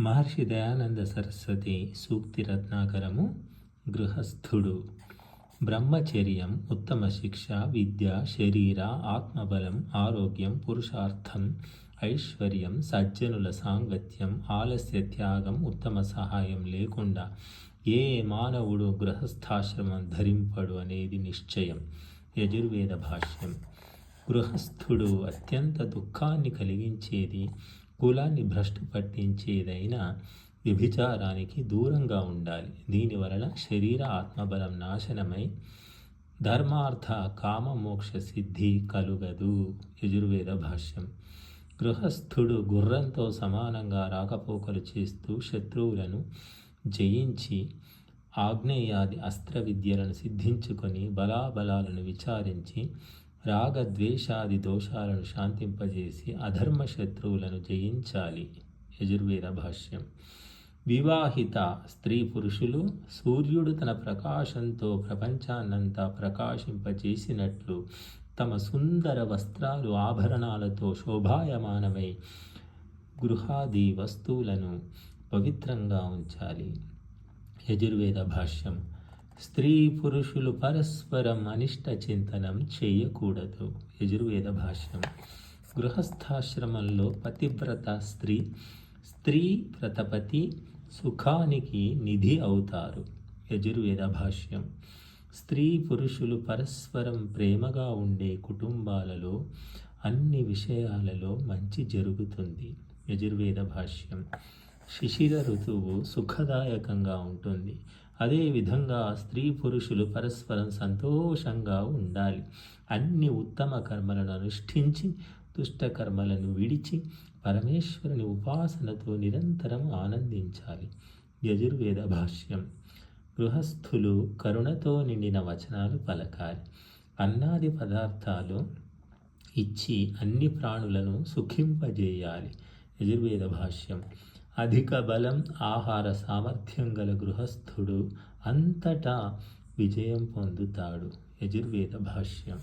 మహర్షి దయానంద సరస్వతి సూక్తి రత్నాకరము గృహస్థుడు. బ్రహ్మచర్యం ఉత్తమ శిక్ష విద్య శరీర ఆత్మబలం ఆరోగ్యం పురుషార్థం ఐశ్వర్యం సజ్జనుల సాంగత్యం ఆలస్య త్యాగం ఉత్తమ సహాయం లేకుండా ఏ మానవుడు గృహస్థాశ్రమం ధరింపడు అనేది నిశ్చయం. యజుర్వేద భాష్యం. గృహస్థుడు అత్యంత దుఃఖాన్ని కలిగించేది కులాన్ని భ్రష్టు పట్టించేదైనా వ్యభిచారానికి దూరంగా ఉండాలి. దీనివలన శరీర ఆత్మబలం నాశనమై ధర్మార్థ కామ మోక్ష సిద్ధి కలుగదు. యజుర్వేద భాష్యం. గృహస్థుడు గుర్రంతో సమానంగా రాకపోకలు చేస్తూ శత్రువులను జయించి ఆగ్నేయాది అస్త్ర విద్యలను సిద్ధించుకొని బలాబలాలను విచారించి రాగద్వేషాది దోషాలను శాంతింపజేసి అధర్మ శత్రువులను జయించాలి. యజుర్వేద భాష్యం. వివాహిత స్త్రీ పురుషులు సూర్యుడు తన ప్రకాశంతో ప్రపంచాన్నంతా ప్రకాశింపజేసినట్లు తమ సుందర వస్త్రాలు ఆభరణాలతో శోభాయమానమై గృహాది వస్తువులను పవిత్రంగా ఉంచాలి. యజుర్వేద భాష్యం. స్త్రీ పురుషులు పరస్పరం అనిష్ట చింతనం చేయకూడదు. యజుర్వేద భాష్యం. గృహస్థాశ్రమంలో పతివ్రత స్త్రీ స్త్రీ వ్రతపతి సుఖానికి నిధి అవుతారు. యజుర్వేద భాష్యం. స్త్రీ పురుషులు పరస్పరం ప్రేమగా ఉండే కుటుంబాలలో అన్ని విషయాలలో మంచి జరుగుతుంది. యజుర్వేద భాష్యం. శిశిర ఋతువు సుఖదాయకంగా ఉంటుంది. అదేవిధంగా స్త్రీ పురుషులు పరస్పరం సంతోషంగా ఉండాలి. అన్ని ఉత్తమ కర్మలను అనుష్ఠించి దుష్ట కర్మలను విడిచి పరమేశ్వరుని ఉపాసనతో నిరంతరం ఆనందించాలి. యజుర్వేద భాష్యం. గృహస్థులు కరుణతో నిండిన వచనాలు పలకాలి. అన్నాది పదార్థాలు ఇచ్చి అన్ని ప్రాణులను సుఖింపజేయాలి. యజుర్వేద భాష్యం. అధిక బలం ఆహార సామర్థ్యం గల గృహస్థుడు అంతటా విజయం పొందుతాడు. యజుర్వేద భాష్యం.